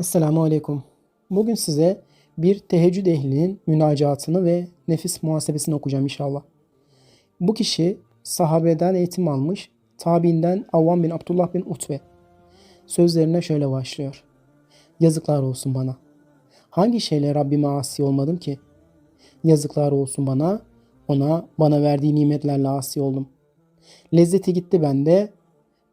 Esselamu Aleyküm. Bugün size bir teheccüd ehlinin münacatını ve nefis muhasebesini okuyacağım inşallah. Bu kişi sahabeden eğitim almış, tabiinden Avvam bin Abdullah bin Utbe. Sözlerine şöyle başlıyor. Yazıklar olsun bana. Hangi şeyle Rabbime asi olmadım ki? Yazıklar olsun bana, ona bana verdiği nimetlerle asi oldum. Lezzeti gitti bende,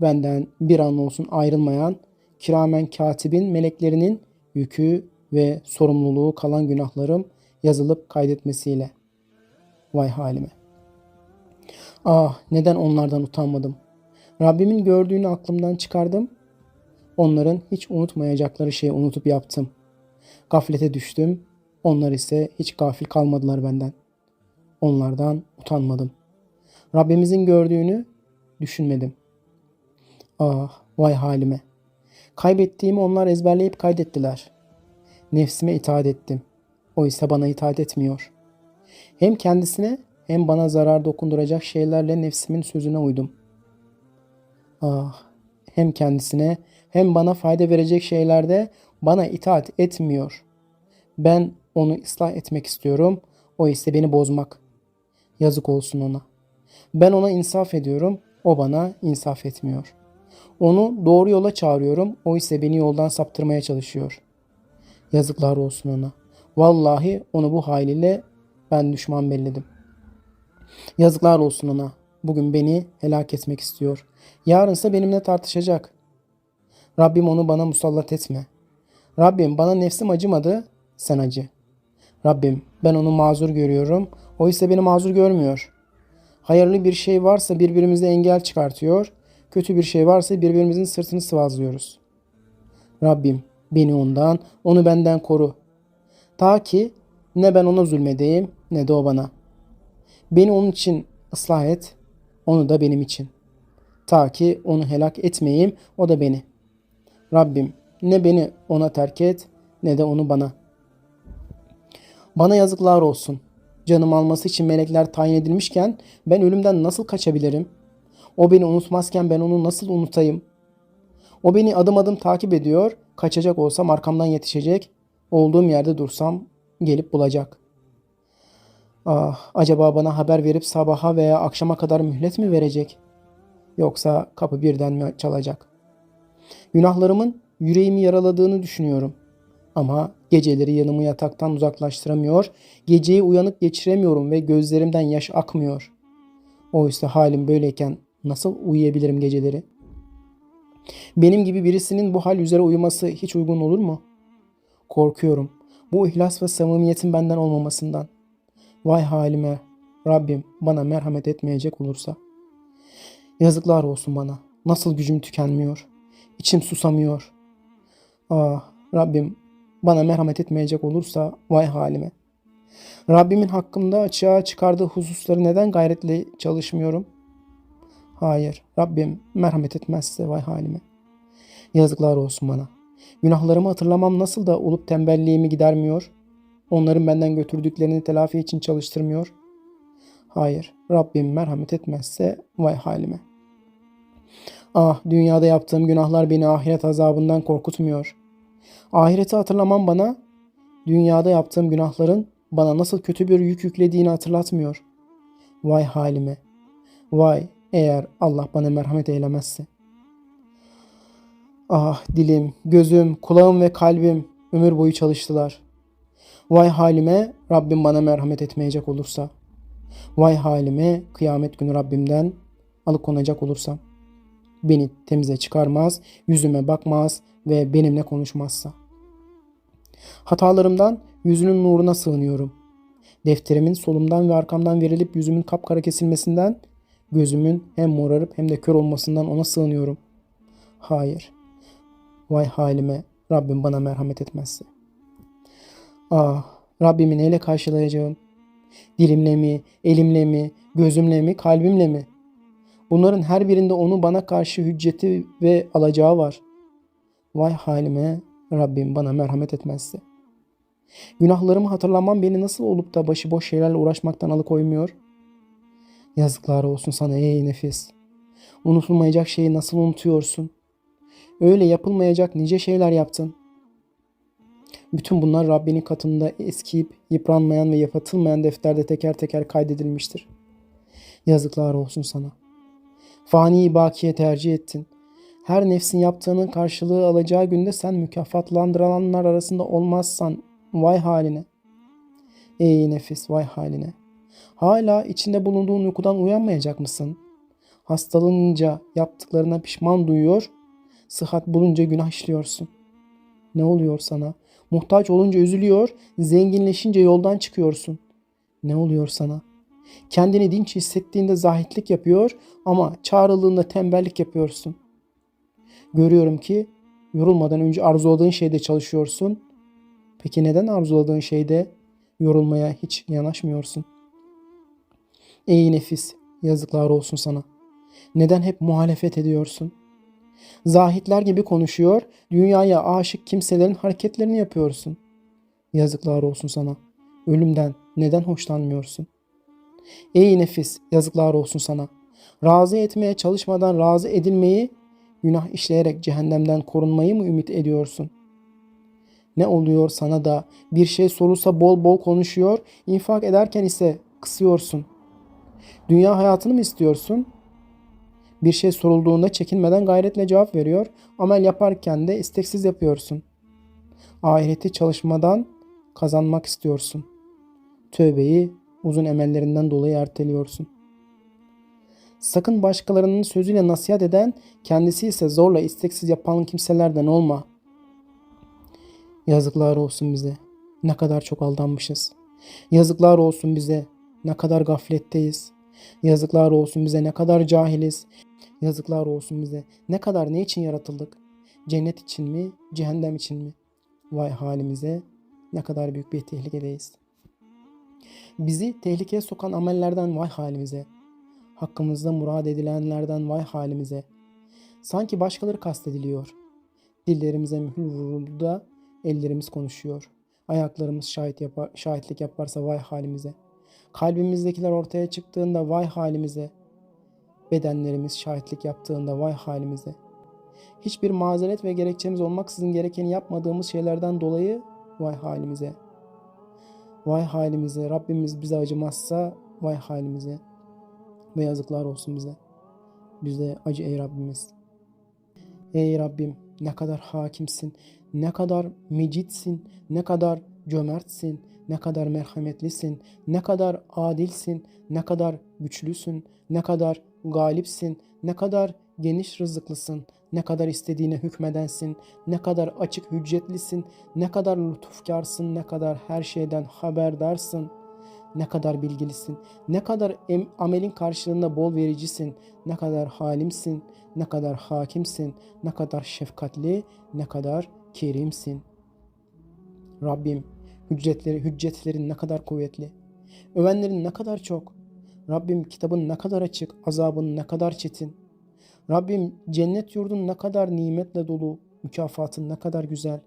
benden bir an olsun ayrılmayan kiramen katibin meleklerinin yükü ve sorumluluğu kalan günahlarım yazılıp kaydetmesiyle. Vay halime. Ah neden onlardan utanmadım. Rabbimin gördüğünü aklımdan çıkardım. Onların hiç unutmayacakları şeyi unutup yaptım. Gaflete düştüm. Onlar ise hiç gafil kalmadılar benden. Onlardan utanmadım. Rabbimizin gördüğünü düşünmedim. Ah vay halime. Kaybettiğimi onlar ezberleyip kaydettiler. Nefsime itaat ettim. O ise bana itaat etmiyor. Hem kendisine hem bana zarar dokunduracak şeylerle nefsimin sözüne uydum. Ah, hem kendisine hem bana fayda verecek şeylerde bana itaat etmiyor. Ben onu ıslah etmek istiyorum. O ise beni bozmak. Yazık olsun ona. Ben ona insaf ediyorum. O bana insaf etmiyor.'' Onu doğru yola çağırıyorum. O ise beni yoldan saptırmaya çalışıyor. Yazıklar olsun ona. Vallahi onu bu haliyle ben düşman belledim. Yazıklar olsun ona. Bugün beni helak etmek istiyor. Yarınsa benimle tartışacak. Rabbim onu bana musallat etme. Rabbim bana nefsim acımadı, sen acı. Rabbim ben onu mazur görüyorum, o ise beni mazur görmüyor. Hayırlı bir şey varsa birbirimize engel çıkartıyor, kötü bir şey varsa birbirimizin sırtını sıvazlıyoruz. Rabbim beni ondan, onu benden koru. Ta ki ne ben ona zulmedeyim ne de o bana. Beni onun için ıslah et, onu da benim için. Ta ki onu helak etmeyeyim, o da beni. Rabbim ne beni ona terk et ne de onu bana. Bana yazıklar olsun. Canım alması için melekler tayin edilmişken ben ölümden nasıl kaçabilirim?'' O beni unutmazken ben onu nasıl unutayım? O beni adım adım takip ediyor. Kaçacak olsam arkamdan yetişecek. Olduğum yerde dursam gelip bulacak. Ah, acaba bana haber verip sabaha veya akşama kadar mühlet mi verecek? Yoksa kapı birden mi çalacak? Günahlarımın yüreğimi yaraladığını düşünüyorum. Ama geceleri yanımı yataktan uzaklaştıramıyor, geceyi uyanık geçiremiyorum ve gözlerimden yaş akmıyor. Oysa halim böyleyken Nasıl uyuyabilirim geceleri? Benim gibi birisinin bu hal üzere uyuması hiç uygun olur mu? Korkuyorum. Bu ihlas ve samimiyetin benden olmamasından. Vay halime. Rabbim bana merhamet etmeyecek olursa. Yazıklar olsun bana. Nasıl gücüm tükenmiyor. İçim susamıyor. Ah Rabbim bana merhamet etmeyecek olursa vay halime. Rabbimin hakkımda açığa çıkardığı hususları neden gayretle çalışmıyorum? Hayır, Rabbim merhamet etmezse vay halime. Yazıklar olsun bana. Günahlarımı hatırlamam nasıl da olup tembelliğimi gidermiyor? Onların benden götürdüklerini telafi için çalıştırmıyor? Hayır, Rabbim merhamet etmezse vay halime. Ah, dünyada yaptığım günahlar beni ahiret azabından korkutmuyor. Ahireti hatırlamam bana, dünyada yaptığım günahların bana nasıl kötü bir yük yüklediğini hatırlatmıyor. Vay halime. Vay eğer Allah bana merhamet eylemezse. Ah dilim, gözüm, kulağım ve kalbim ömür boyu çalıştılar. Vay halime Rabbim bana merhamet etmeyecek olursa. Vay halime kıyamet günü Rabbimden alıkonacak olursam. Beni temize çıkarmaz, yüzüme bakmaz ve benimle konuşmazsa. Hatalarımdan yüzünün nuruna sığınıyorum. Defterimin solumdan ve arkamdan verilip yüzümün kapkara kesilmesinden Gözümün hem morarıp hem de kör olmasından ona sığınıyorum. Hayır. Vay halime Rabbim bana merhamet etmezse. Ah Rabbimi neyle karşılayacağım? Dilimle mi, elimle mi, gözümle mi, kalbimle mi? Bunların her birinde onu bana karşı hücceti ve alacağı var. Vay halime Rabbim bana merhamet etmezse. Günahlarımı hatırlamam beni nasıl olup da başıboş şeylerle uğraşmaktan alıkoymuyor? Yazıklar olsun sana ey nefis. Unutulmayacak şeyi nasıl unutuyorsun? Öyle yapılmayacak nice şeyler yaptın. Bütün bunlar Rabbinin katında eskiyip yıpranmayan ve yapatılmayan defterde teker teker kaydedilmiştir. Yazıklar olsun sana. Fani bakiye tercih ettin. Her nefsin yaptığının karşılığı alacağı günde sen mükafatlandırılanlar arasında olmazsan vay haline. Ey nefis vay haline. Hala içinde bulunduğun uykudan uyanmayacak mısın? Hastalanınca yaptıklarına pişman duyuyor, sıhhat bulunca günah işliyorsun. Ne oluyor sana? Muhtaç olunca üzülüyor, zenginleşince yoldan çıkıyorsun. Ne oluyor sana? Kendini dinç hissettiğinde zahitlik yapıyor ama çağrıldığında tembellik yapıyorsun. Görüyorum ki yorulmadan önce arzuladığın şeyde çalışıyorsun. Peki neden arzuladığın şeyde yorulmaya hiç yanaşmıyorsun? Ey nefis, yazıklar olsun sana. Neden hep muhalefet ediyorsun? Zahitler gibi konuşuyor, dünyaya aşık kimselerin hareketlerini yapıyorsun. Yazıklar olsun sana. Ölümden neden hoşlanmıyorsun? Ey nefis, yazıklar olsun sana. Razı etmeye çalışmadan razı edilmeyi, günah işleyerek cehennemden korunmayı mı ümit ediyorsun? Ne oluyor sana da bir şey sorulsa bol bol konuşuyor, infak ederken ise kısıyorsun. Dünya hayatını mı istiyorsun? Bir şey sorulduğunda çekinmeden gayretle cevap veriyor, amel yaparken de isteksiz yapıyorsun. Ahireti çalışmadan kazanmak istiyorsun. Tövbeyi uzun emellerinden dolayı erteliyorsun. Sakın başkalarının sözüyle nasihat eden, kendisi ise zorla isteksiz yapan kimselerden olma. Yazıklar olsun bize. Ne kadar çok aldanmışız. Yazıklar olsun bize. Ne kadar gafletteyiz. Yazıklar olsun bize ne kadar cahiliz. Yazıklar olsun bize ne kadar ne için yaratıldık? Cennet için mi, cehennem için mi? Vay halimize ne kadar büyük bir tehlikedeyiz. Bizi tehlikeye sokan amellerden vay halimize. Hakkımızda murad edilenlerden vay halimize. Sanki başkaları kastediliyor. Dillerimize mühür vuruldu da ellerimiz konuşuyor. Ayaklarımız şahit yapar, şahitlik yaparsa vay halimize. Kalbimizdekiler ortaya çıktığında vay halimize. Bedenlerimiz şahitlik yaptığında vay halimize. Hiçbir mazeret ve gerekçemiz olmaksızın gerekeni yapmadığımız şeylerden dolayı vay halimize. Vay halimize. Rabbimiz bize acımazsa vay halimize. Ve yazıklar olsun bize. Bize acı ey Rabbimiz. Ey Rabbim ne kadar hakimsin, ne kadar mecitsin, ne kadar cömertsin, ne kadar merhametlisin, ne kadar adilsin, ne kadar güçlüsün, ne kadar galipsin, ne kadar geniş rızıklısın, ne kadar istediğine hükmedensin, ne kadar açık hüccetlisin, ne kadar lütufkarsın, ne kadar her şeyden haberdarsın, ne kadar bilgilisin, ne kadar em- amelin karşılığında bol vericisin, ne kadar halimsin, ne kadar hakimsin, ne kadar şefkatli, ne kadar kerimsin. Rabbim hüccetleri, hüccetlerin ne kadar kuvvetli, övenlerin ne kadar çok. Rabbim kitabın ne kadar açık, azabın ne kadar çetin. Rabbim cennet yurdun ne kadar nimetle dolu, mükafatın ne kadar güzel.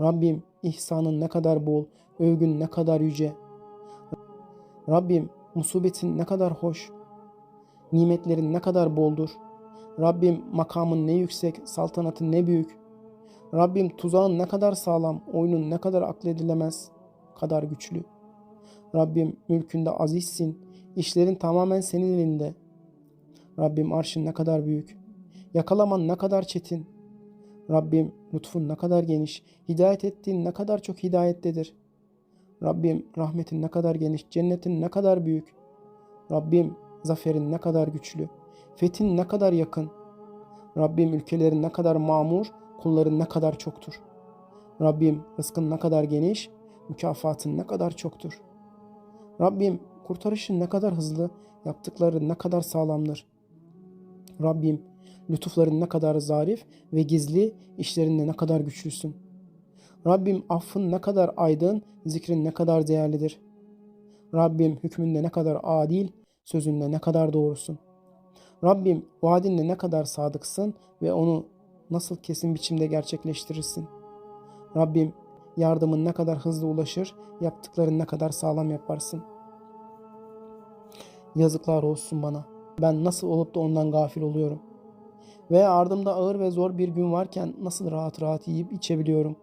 Rabbim ihsanın ne kadar bol, övgün ne kadar yüce. Rabbim musibetin ne kadar hoş, nimetlerin ne kadar boldur. Rabbim makamın ne yüksek, saltanatın ne büyük. Rabbim tuzağın ne kadar sağlam, oyunun ne kadar akledilemez, kadar güçlü. Rabbim mülkünde azizsin, işlerin tamamen senin elinde. Rabbim arşın ne kadar büyük, yakalaman ne kadar çetin. Rabbim lütfun ne kadar geniş, hidayet ettiğin ne kadar çok hidayettedir. Rabbim rahmetin ne kadar geniş, cennetin ne kadar büyük. Rabbim zaferin ne kadar güçlü, fethin ne kadar yakın. Rabbim ülkelerin ne kadar mamur, kulların ne kadar çoktur. Rabbim rızkın ne kadar geniş, mükafatın ne kadar çoktur. Rabbim kurtarışın ne kadar hızlı, yaptıkları ne kadar sağlamdır. Rabbim lütufların ne kadar zarif ve gizli, işlerinde ne kadar güçlüsün. Rabbim affın ne kadar aydın, zikrin ne kadar değerlidir. Rabbim hükmünde ne kadar adil, sözünde ne kadar doğrusun. Rabbim vaadinde ne kadar sadıksın ve onu nasıl kesin biçimde gerçekleştirirsin. Rabbim yardımın ne kadar hızlı ulaşır, yaptıkların ne kadar sağlam yaparsın. Yazıklar olsun bana. Ben nasıl olup da ondan gafil oluyorum. Veya ardımda ağır ve zor bir gün varken nasıl rahat rahat yiyip içebiliyorum.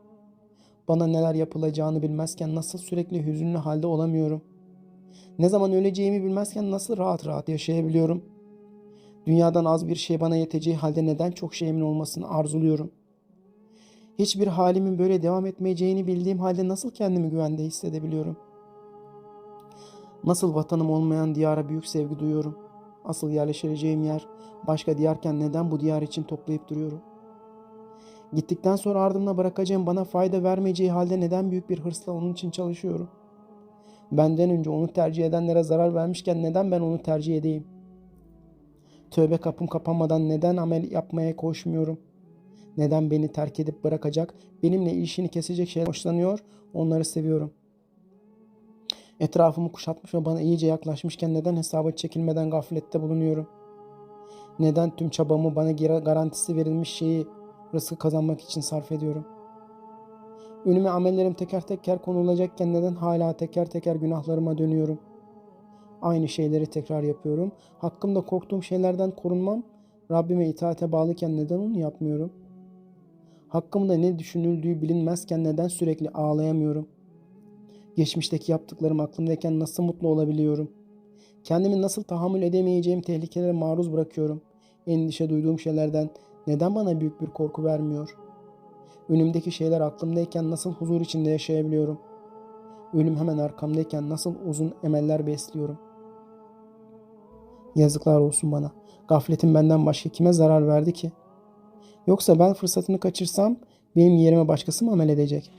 Bana neler yapılacağını bilmezken nasıl sürekli hüzünlü halde olamıyorum? Ne zaman öleceğimi bilmezken nasıl rahat rahat yaşayabiliyorum? Dünyadan az bir şey bana yeteceği halde neden çok şeyimin olmasını arzuluyorum? Hiçbir halimin böyle devam etmeyeceğini bildiğim halde nasıl kendimi güvende hissedebiliyorum? Nasıl vatanım olmayan diyara büyük sevgi duyuyorum? Asıl yerleşeceğim yer başka diyarken neden bu diyar için toplayıp duruyorum? Gittikten sonra ardımda bırakacağım bana fayda vermeyeceği halde neden büyük bir hırsla onun için çalışıyorum? Benden önce onu tercih edenlere zarar vermişken neden ben onu tercih edeyim? Tövbe kapım kapanmadan neden amel yapmaya koşmuyorum? Neden beni terk edip bırakacak, benimle ilişkini kesecek şeyler hoşlanıyor, onları seviyorum. Etrafımı kuşatmış ve bana iyice yaklaşmışken neden hesaba çekilmeden gaflette bulunuyorum? Neden tüm çabamı bana garantisi verilmiş şeyi rızkı kazanmak için sarf ediyorum? Önüme amellerim teker teker konulacakken neden hala teker teker günahlarıma dönüyorum? Aynı şeyleri tekrar yapıyorum. Hakkımda korktuğum şeylerden korunmam, Rabbime itaate bağlıken neden onu yapmıyorum? Hakkımda ne düşünüldüğü bilinmezken neden sürekli ağlayamıyorum? Geçmişteki yaptıklarım aklımdayken nasıl mutlu olabiliyorum? Kendimi nasıl tahammül edemeyeceğim tehlikelere maruz bırakıyorum? Endişe duyduğum şeylerden neden bana büyük bir korku vermiyor? Önümdeki şeyler aklımdayken nasıl huzur içinde yaşayabiliyorum? Ölüm hemen arkamdayken nasıl uzun emeller besliyorum? Yazıklar olsun bana. Gafletim benden başka kime zarar verdi ki? Yoksa ben fırsatını kaçırsam benim yerime başkası mı amel edecek?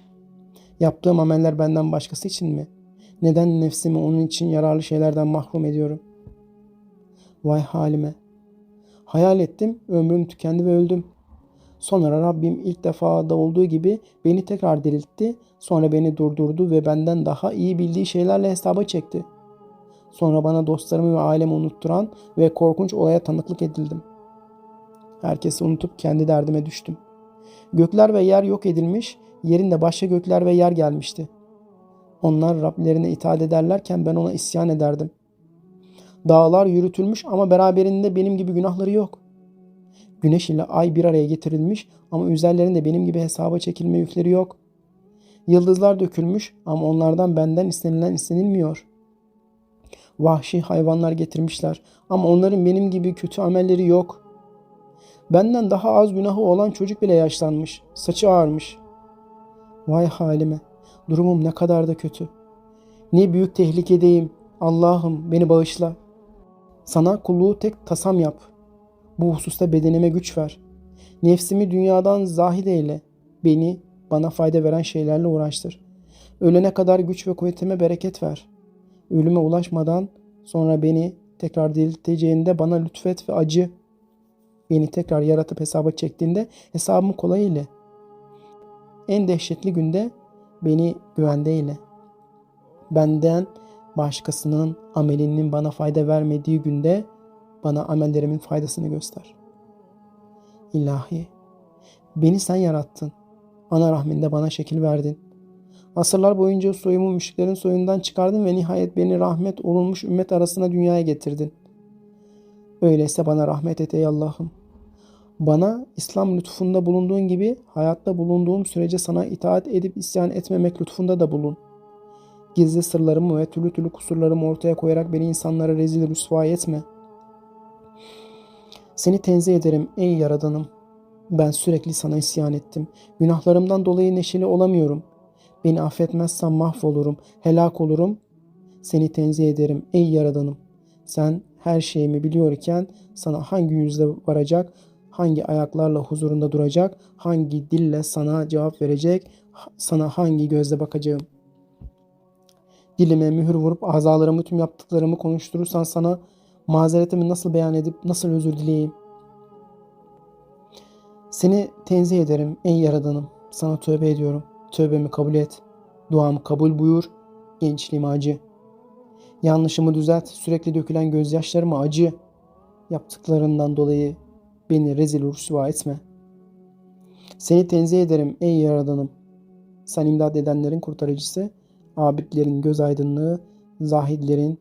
Yaptığım ameller benden başkası için mi? Neden nefsimi onun için yararlı şeylerden mahrum ediyorum? Vay halime. Hayal ettim, ömrüm tükendi ve öldüm. Sonra Rabbim ilk defa da olduğu gibi beni tekrar diriltti. Sonra beni durdurdu ve benden daha iyi bildiği şeylerle hesaba çekti. Sonra bana dostlarımı ve ailemi unutturan ve korkunç olaya tanıklık edildim. Herkesi unutup kendi derdime düştüm. Gökler ve yer yok edilmiş, yerinde başka gökler ve yer gelmişti. Onlar Rablerine itaat ederlerken ben ona isyan ederdim. Dağlar yürütülmüş ama beraberinde benim gibi günahları yok. Güneş ile ay bir araya getirilmiş ama üzerlerinde benim gibi hesaba çekilme yükleri yok. Yıldızlar dökülmüş ama onlardan benden istenilen istenilmiyor. Vahşi hayvanlar getirmişler ama onların benim gibi kötü amelleri yok. Benden daha az günahı olan çocuk bile yaşlanmış, saçı ağarmış. Vay halime, durumum ne kadar da kötü. Ne büyük tehlikedeyim. Allah'ım beni bağışla. Sana kulluğu tek tasam yap. Bu hususta bedenime güç ver. Nefsimi dünyadan zahid eyle. Beni bana fayda veren şeylerle uğraştır. Ölene kadar güç ve kuvvetime bereket ver. Ölüme ulaşmadan sonra beni tekrar dirilteceğinde bana lütfet ve acı. Beni tekrar yaratıp hesaba çektiğinde hesabımı kolay ile. En dehşetli günde beni güvende eyle. Benden başkasının amelinin bana fayda vermediği günde bana amellerimin faydasını göster. İlahi, beni sen yarattın. Ana rahminde bana şekil verdin. Asırlar boyunca soyumu müşriklerin soyundan çıkardın ve nihayet beni rahmet olunmuş ümmet arasına dünyaya getirdin. Öyleyse bana rahmet et ey Allah'ım. Bana İslam lütfunda bulunduğun gibi hayatta bulunduğum sürece sana itaat edip isyan etmemek lütfunda da bulun. Gizli sırlarımı ve türlü türlü kusurlarımı ortaya koyarak beni insanlara rezil rüsva etme. Seni tenzih ederim ey Yaradanım. Ben sürekli sana isyan ettim. Günahlarımdan dolayı neşeli olamıyorum. Beni affetmezsen mahvolurum, helak olurum. Seni tenzih ederim ey Yaradanım. Sen her şeyimi biliyorken sana hangi yüzle varacak, hangi ayaklarla huzurunda duracak, hangi dille sana cevap verecek, sana hangi gözle bakacağım. Dilime mühür vurup azalarımı tüm yaptıklarımı konuşturursan sana mazeretimi nasıl beyan edip nasıl özür dileyeyim? Seni tenzih ederim ey Yaradanım. Sana tövbe ediyorum. Tövbemi kabul et. Duamı kabul buyur. Gençliğime acı. Yanlışımı düzelt. Sürekli dökülen gözyaşlarıma acı. Yaptıklarından dolayı beni rezil rüsva etme. Seni tenzih ederim ey Yaradanım. Sen imdad edenlerin kurtarıcısı, abidlerin göz aydınlığı, zahidlerin,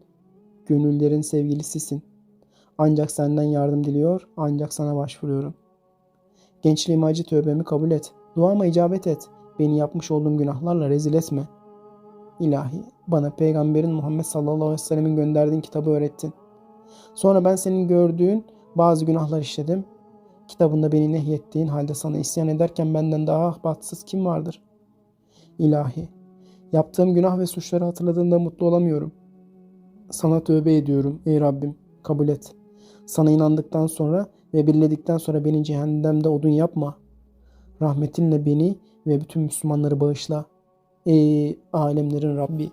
gönüllerin sevgilisisin. Ancak senden yardım diliyor, ancak sana başvuruyorum. Gençliğime acı tövbemi kabul et. Duama icabet et. Beni yapmış olduğum günahlarla rezil etme. İlahi bana peygamberin Muhammed sallallahu aleyhi ve sellemin gönderdiğin kitabı öğrettin. Sonra ben senin gördüğün bazı günahlar işledim. Kitabında beni nehyettiğin halde sana isyan ederken benden daha bahtsız kim vardır? İlahi, yaptığım günah ve suçları hatırladığımda mutlu olamıyorum. Sana tövbe ediyorum ey Rabbim, kabul et. Sana inandıktan sonra ve birledikten sonra beni cehennemde odun yapma. Rahmetinle beni ve bütün Müslümanları bağışla. Ey alemlerin Rabbi.